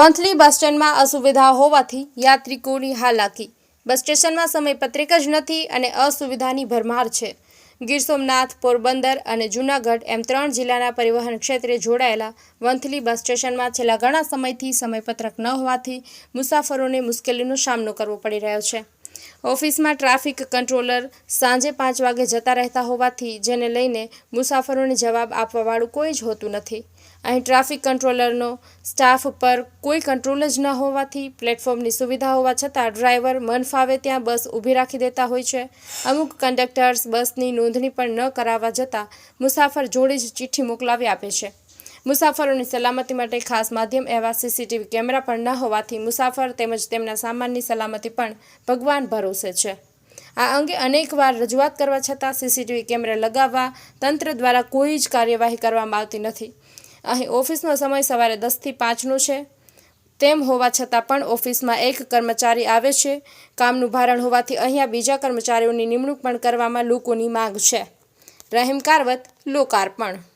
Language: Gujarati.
વંથલી બસ સ્ટેન્ડમાં અસુવિધા હોવાથી યાત્રિકોની હાલાકી. બસ સ્ટેશનમાં સમયપત્રિક જ નથી અને અસુવિધાની ભરમાર છે. ગીર સોમનાથ, પોરબંદર અને જૂનાગઢ એમ ત્રણ જિલ્લાના પરિવહન ક્ષેત્રે જોડાયેલા વંથલી બસ સ્ટેશનમાં છેલ્લા ઘણા સમયથી સમયપત્રક ન હોવાથી મુસાફરોને મુશ્કેલીનો સામનો કરવો પડી રહ્યો છે. ઓફિસમાં ટ્રાફિક કંટ્રોલર સાંજે પાંચ વાગે જતા રહેતા હોવાથી જેને લઈને મુસાફરોને જવાબ આપવાવાળું કોઈ જ હોતું નથી. અહીં ટ્રાફિક કંટ્રોલરનો સ્ટાફ પર કોઈ કંટ્રોલ જ ન હોવાથી પ્લેટફોર્મની સુવિધા હોવા છતાં ડ્રાઈવર મન ફાવે ત્યાં બસ ઊભી રાખી દેતા હોય છે. અમુક કંડક્ટર્સ બસની નોંધણી પણ ન કરાવવા જતાં મુસાફર જોડે જ ચિઠ્ઠી મોકલાવી આપે છે. મુસાફરોની સલામતી માટે ખાસ માધ્યમ એવા સીસીટીવી કેમેરા પણ ન હોવાથી મુસાફર તેમજ તેમના સામાનની સલામતી પણ ભગવાન ભરોસે છે. આ અંગે અનેકવાર રજૂઆત કરવા છતાં સીસીટીવી કેમેરા લગાવવા તંત્ર દ્વારા કોઈ જ કાર્યવાહી કરવામાં આવતી નથી. અહીં ઓફિસનો સમય સવારે દસથી પાંચનો છે. તેમ હોવા છતાં પણ ઓફિસમાં એક કર્મચારી આવે છે. કામનું ભારણ હોવાથી અહીંયા બીજા કર્મચારીઓની નિમણૂક પણ કરવામાં લોકોની માંગ છે. રહીમ કારવત લોકાર્પણ.